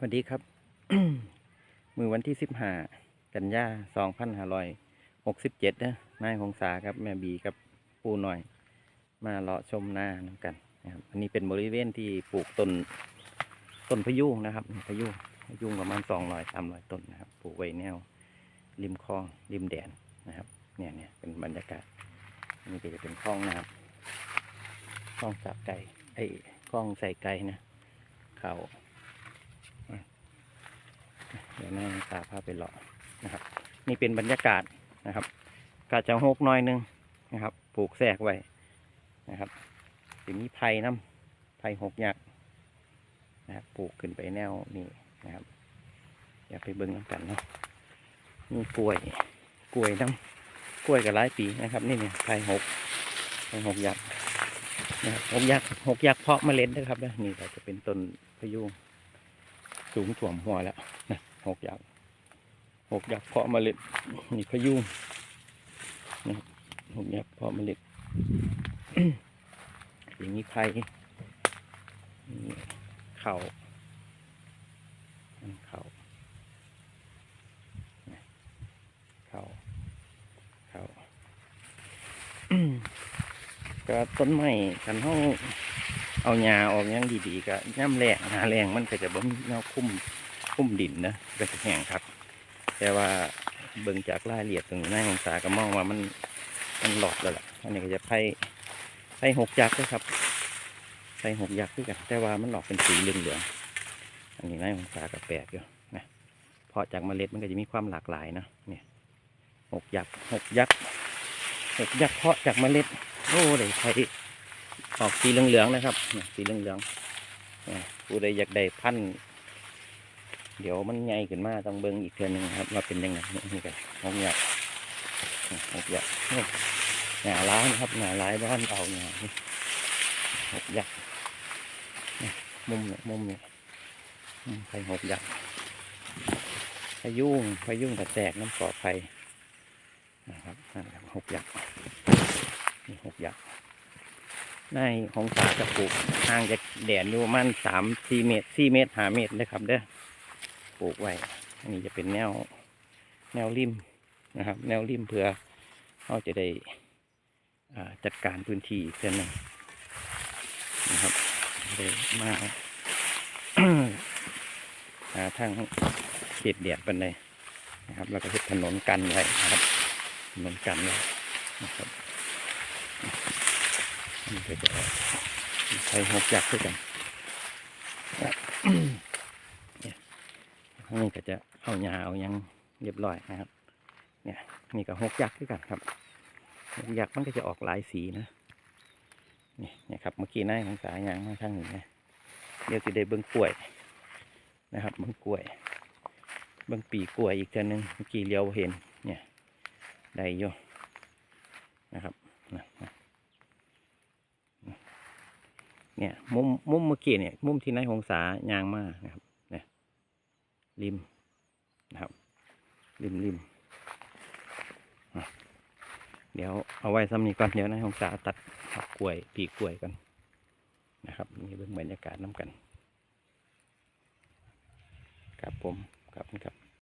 สวัสดีครับ มือวันที่สิบห้ากันยาสองพันห้าร้อยหกสิบเจ็ดนะนายหงษาครับ แม่บีกับปูหน่อย มาเลาะชมหน้านกันนะครับอันนี้เป็นบริเวณที่ปลูกต้นต้นพยุงนะครับพยุงพยุงประมาณสองร้อยสามร้อยต้นนะครับปลูกไว้แนว ริมคลองริมแดนนะครับ เนี่ยเนี่ยเป็นบรรยากาศนนี้ก็จะเป็นคลองนะครับคลองสับไก่ไอ้คลองใส่ไก่นะเขา เดี๋ยวนั่ตาพาไปเลาะนะครับ นี่เป็นบรรยากาศนะครับกาจะหกน้อยหนึงนะครับ ปลูกแทรกไว้นะครับสิมีไผ่น้ำไผ่หกยักษ์นะครับปลูกขึ้นไปแนวนี่นะครับ อยากไปเบิ้งน้ำกันเนาะนี่กล้วยกล้วยน้ำกล้วยกับหลายปีนะครับ นี่เนี่ยไผ่หกไผ่หกยักษ์นะครับหกยักษ์หกยักษ์เพาะเมล็ดนะครับนะนี่ก็จะเป็นต้นพยุงสูงถ่วมหัวแล้วนะหกยักษ์หกยักษ์เพาะเมล็ดนี่พยุงนะครับหกยักษ์เพาะเมล็ด อย่างนี้ไผ่นี่เข่าเข่าเข่าเข่าก็ต้นไม้กันห้องเอาหญ้าออกยังดีๆก็ย่ำแรงหาแรงมันก็จะบ่มีแนวคุ้ม คุ้มดินนะก็จะแห้งครับ แต่ว่าเบิ่งจากรายละเอียดตรงนี้นายองศาก็มองว่ามันมันหลอดแล้วล่ะอันนี้ก็จะไพ่ไพ่หกยักษ์ด้วยครับไพ่หกยักษ์ด้วยกันแต่ว่ามันหลอกเป็นสีเหลืองๆอันนี้นายองศาก็แปลกอยู่นะเพาะจากเมล็ดมันก็จะมีความหลากหลายนะเนี่ยหกยักษ์หกยักษ์หกยักษ์เพาะจากเมล็ดโอ้ไดไพ่ออกสีเหลืองๆนะครับเนี่ยสีเหลืองๆเนี่ยผู้ใดอยากได้พันธุ์ เดี๋ยวมันใหญ่ขึ้นมาต้องเบิ่งอีกเทือหนึ่งครับว่าเป็นยังไงนี่กันหกหยักหกหยักนี่หงาร้ายนะครับหงาร้ายบ้านเอาหงานี่หกหยักมุมเนี่ยมุมเนี่ยไฟหกหยักพายุงพายุงแต่แตกน้ำปลอดภัยนะครับนั่นแหละหกหยักนี่หกหยักในของสากระปุกห่างจากแดนอยู่มันสามสี่เมตรสี่เมตรห้าเมตรเลยครับเด้อ ปลูกไว้ อันนี้จะเป็นแนวแนวริมนะครับ แนวริมเพื่อเราจะได้จัดการพื้นที่กเส้นหนึ่งนะครับเลยมาหาทางเขตเดียดปันเลยนะครับ แล้วก็เฮ็ดถนนกันไว้นะครับถนนกันไว้นะครับนี่ก็จะใช้หกยักษ์ด้วยกัน นี้ก็จะเอาหญ้าเอายังเรียบร้อยนะครับ เนี่ยนี่ก็หกยักษ์ด้วยกันครับหกยักษ์มันก็จะออกหลายสีนะนี่เนี่ยครับเมื่อกี้นายของสายยางมาทางนี้นะเดี๋ยวจะได้เบิ้งกล้วยนะครับเบิ้งกล้วยเบิ้งปีกล้วยอีกเท่านึงเมื่อกี้เลี้ยวเห็นเนี่ยได้อยู่นะครับนะเนี่ยมุมมุมเมื่อกี้เนี่ยมุมที่นายหงษายางมานะครับ ริมนะครับ ริมริมเดี๋ยวเอาไว้ซ้ำนี้ก่อนเดี๋ยวนะองศาตัดผักกล้วยปีกกล้วยกันนะครับนี่เบื้องบรรยากาศน้ำกันครับผมครับครับ